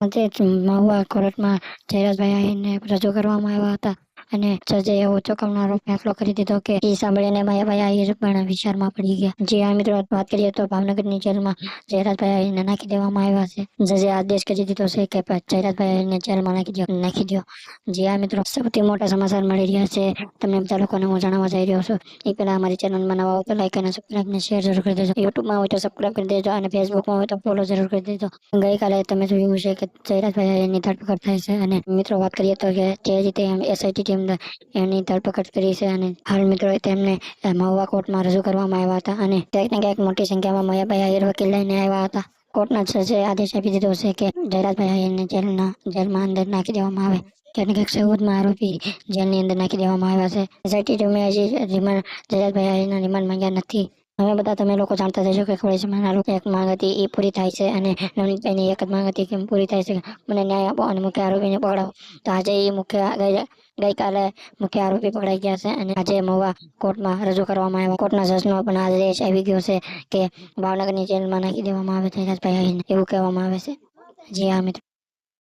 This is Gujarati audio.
તે મહુવા કોર્ટમાં જયરાજભાઈ આહીરને રજૂ કરવામાં આવ્યા હતા. અને જજે એવો ચોંકાવનારો ફેંસલો કરી દીધો કે એ સાંભળીને માયાભાઈ આહીર પણ વિચારમાં પડી ગયા. જે આ મિત્રો, વાત કરીએ તો ભાવનગરની જેલમાં જયરાજભાઈ આહીરને નાખી દેવામાં આવ્યા છે. જજે આદેશ કરી દીધો છે કે જયરાજભાઈ આહીરને જેલમાં નાખી દો નાખી દો જે આ મિત્રો, સૌથી મોટા સમાચાર મળી રહ્યા છે. તમને બધા લોકોને હું જણાવવા જઈ રહ્યો છું. એ પહેલાં અમારી ચેનલમાં નવા હોય તો લાઈક અને સબસ્ક્રાઈબ ને શેર જરૂર કરી દેજો. યુટ્યુબમાં હોય તો સબસ્ક્રાઈબ કરી દેજો અને ફેસબુકમાં હોય તો ફોલો જરૂર કરી દેજો. ગઈકાલે તમે જોયું છે કે જયરાજભાઈ આહીરની ધરપકડ થઈ છે અને મિત્રો, વાત કરીએ તો કે જે રીતે એસઆઈટી ટીમ એમની ધરપકડ કરી છે અને હાલ મિત્રો તેમને મહુવા કોર્ટમાં રજૂ કરવામાં આવ્યા હતા અને ક્યાંક ને મોટી સંખ્યામાં મયાભાઈ આહીર વકીલ લઈને આવ્યા હતા. કોર્ટના જજે આદેશ આપી દીધો છે કે જયરાજભાઈ આહીરને જેલના, જેલમાં અંદર નાખી દેવામાં આવે. કારણ કે ચૌદમાં આરોપી જેલની અંદર નાખી દેવામાં આવ્યા છે. એસઆઈટી ટીમે હજી રિમાન્ડ, જયરાજભાઈ આહીરના રિમાન્ડ માંગ્યા નથી. હવે બધા તમે લોકો જાણતા જશો કે થોડી સમયના લોકો એક માંગ હતી, એ પૂરી થાય છે અને નવનીતભાઈની એક જ માંગ હતી કે પૂરી થાય છે. મને ન્યાય આપો અને મુખ્ય આરોપીને પકડાવો. તો આજે એ મુખ્ય ગઈકાલે મુખ્ય આરોપી પકડાઈ ગયા છે અને આજે મહુવા કોર્ટમાં રજૂ કરવામાં આવ્યા. કોર્ટના જજનો પણ આદેશ આવી ગયો છે કે ભાવનગરની જેલમાં નાખી દેવામાં આવે છે એવું કહેવામાં આવે છે. જી હા, મિત્રો.